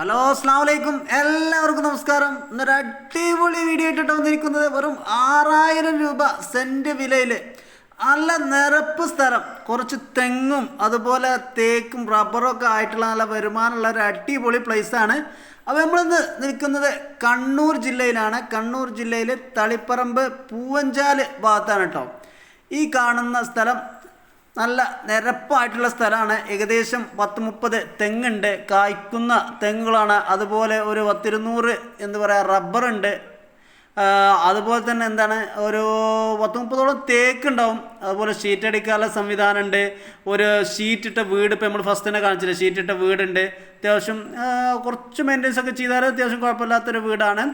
Hello അസ്ലാം വലൈക്കും എല്ലാവർക്കും നമസ്കാരം. ഇന്നൊരു അടിപൊളി വീഡിയോ ഇട്ടിട്ട് വന്നിരിക്കുന്നത്. വെറും ആറായിരം രൂപ സെന്റ് വിലയിൽ നല്ല നിരപ്പ് സ്ഥലം. കുറച്ച് തെങ്ങും അതുപോലെ തേക്കും റബ്ബറും ഒക്കെ ആയിട്ടുള്ള നല്ല വരുമാനമുള്ള ഒരു അടിപൊളി പ്ലേസാണ് അപ്പോൾ നമ്മളിന്ന് നിൽക്കുന്നത് കണ്ണൂർ ജില്ലയിലാണ്. കണ്ണൂർ ജില്ലയിൽ തളിപ്പറമ്പ് പൂവഞ്ചാൽ ഭാഗത്താണ് കേട്ടോ. ഈ കാണുന്ന സ്ഥലം നല്ല നിരപ്പായിട്ടുള്ള സ്ഥലമാണ്. ഏകദേശം പത്ത് മുപ്പത് തെങ്ങുണ്ട്. കായ്ക്കുന്ന തെങ്ങുകളാണ്. അതുപോലെ ഒരു പത്തിരുന്നൂറ് എന്ന് പറയാം. റബ്ബറുണ്ട്. അതുപോലെ തന്നെ എന്താണ് ഒരു പത്ത് മുപ്പതോളം തേക്ക് ഉണ്ടാവും. അതുപോലെ ഷീറ്റ് അടിക്കാനുള്ള സംവിധാനം ഉണ്ട് ഒരു ഷീറ്റിട്ട വീട് ഇപ്പോൾ നമ്മൾ ഫസ്റ്റ് തന്നെ കാണിച്ചില്ല ഷീറ്റിട്ട വീടുണ്ട്. അത്യാവശ്യം കുറച്ച് മെയിന്റെനൻസ് ഒക്കെ ചെയ്താൽ അത്യാവശ്യം കുഴപ്പമില്ലാത്തൊരു വീടാണ്.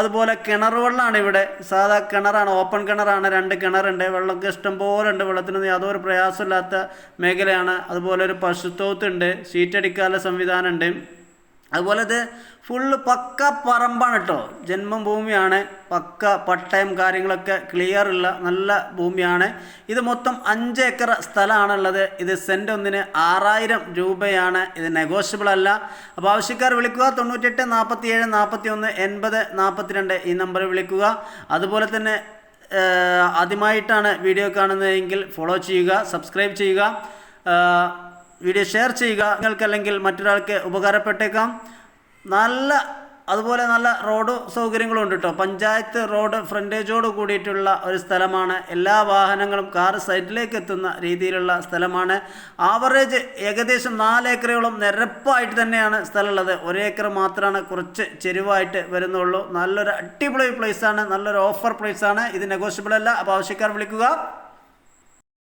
അതുപോലെ കിണർ വെള്ളമാണ് ഇവിടെ. സാധാ കിണറാണ് ഓപ്പൺ കിണറാണ് രണ്ട് കിണറുണ്ട്. വെള്ളമൊക്കെ ഇഷ്ടംപോലെ ഉണ്ട് വെള്ളത്തിനൊന്നും യാതൊരു പ്രയാസമില്ലാത്ത മേഖലയാണ്. അതുപോലെ ഒരു പശുത്തോത്തുണ്ട്. ഷീറ്റ് അടിക്കാനുള്ള സംവിധാനമുണ്ട്. അതുപോലെ ഇത് ഫുള്ള് പക്ക പറമ്പാണ് കേട്ടോ ജന്മം ഭൂമിയാണ്. പക്ക പട്ടയം കാര്യങ്ങളൊക്കെ ക്ലിയർ ഉള്ള നല്ല ഭൂമിയാണ്. ഇത് മൊത്തം അഞ്ച് ഏക്കർ സ്ഥലമാണുള്ളത്. ഇത് സെന്റ് ഒന്നിന് ആറായിരം രൂപയാണ്. ഇത് നെഗോഷ്യബിൾ അല്ല. അപ്പോൾ ആവശ്യക്കാർ വിളിക്കുക. തൊണ്ണൂറ്റെട്ട് നാൽപ്പത്തി ഏഴ് നാൽപ്പത്തി ഒന്ന് എൺപത് നാൽപ്പത്തിരണ്ട് ഈ നമ്പറിൽ വിളിക്കുക. അതുപോലെ തന്നെ ആദ്യമായിട്ടാണ് വീഡിയോ കാണുന്നതെങ്കിൽ ഫോളോ ചെയ്യുക സബ്സ്ക്രൈബ് ചെയ്യുക. വീഡിയോ ഷെയർ ചെയ്യുക. നിങ്ങൾക്ക് അല്ലെങ്കിൽ മറ്റൊരാൾക്ക് ഉപകാരപ്പെട്ടേക്കാം. നല്ല അതുപോലെ നല്ല റോഡ് സൗകര്യങ്ങളും ഉണ്ട് കേട്ടോ പഞ്ചായത്ത് റോഡ് ഫ്രണ്ടേജോട് കൂടിയിട്ടുള്ള ഒരു സ്ഥലമാണ്. എല്ലാ വാഹനങ്ങളും കാർ സൈഡിലേക്ക് എത്തുന്ന രീതിയിലുള്ള സ്ഥലമാണ്. ആവറേജ് ഏകദേശം നാല് ഏക്കറോളം നിരപ്പായിട്ട് തന്നെയാണ് സ്ഥലമുള്ളത്. ഒരേക്കർ മാത്രമാണ് കുറച്ച് ചെരുവായിട്ട് വരുന്നുള്ളൂ. നല്ലൊരു അടിപൊളി പ്ലേസാണ് നല്ലൊരു ഓഫർ പ്ലേസാണ് ഇത് നെഗോഷ്യബിൾ അല്ല. അപ്പോൾ ആവശ്യക്കാർ വിളിക്കുക.